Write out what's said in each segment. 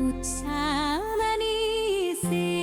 อุชามณีสี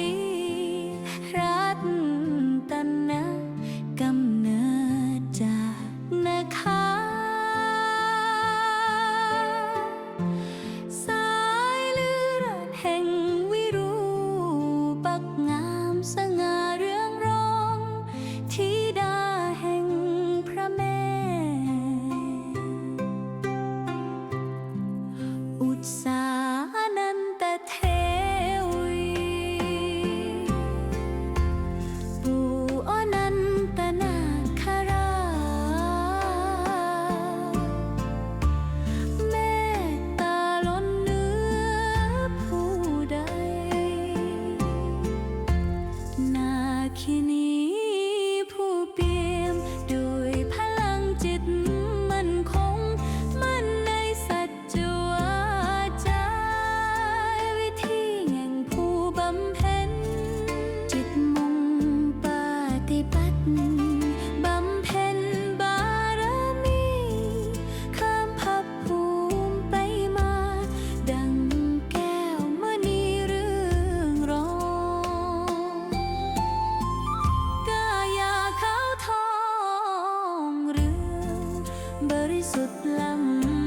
สุดล้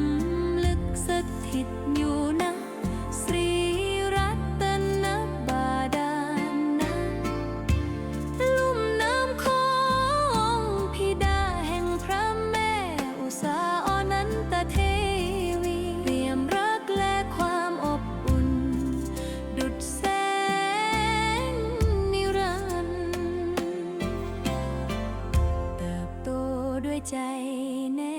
ำลึกสถิตอยู่นะสรีรัตนบาดาลนะลุ่มน้ำคงพิดาแห่งพระแม่อุษาอนันตเทวีเรียมรักและความอบอุ่น ดุดแสงนิรันด์เติบโตด้วยใจแน่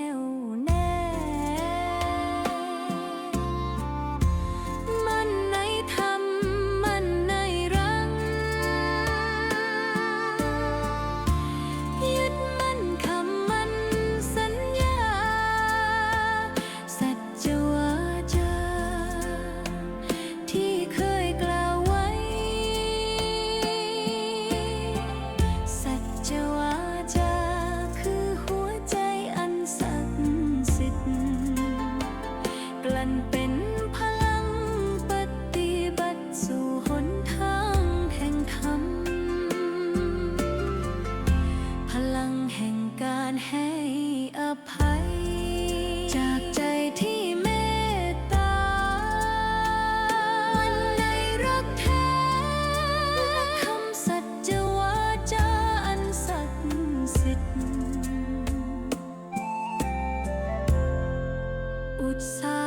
ตสา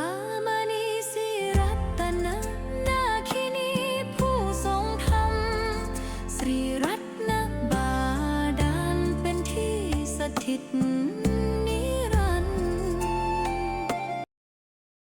มณีสิรตนนาคินีผู้ทรงธรรมสิรัตนบาดาลเป็นที่สถิต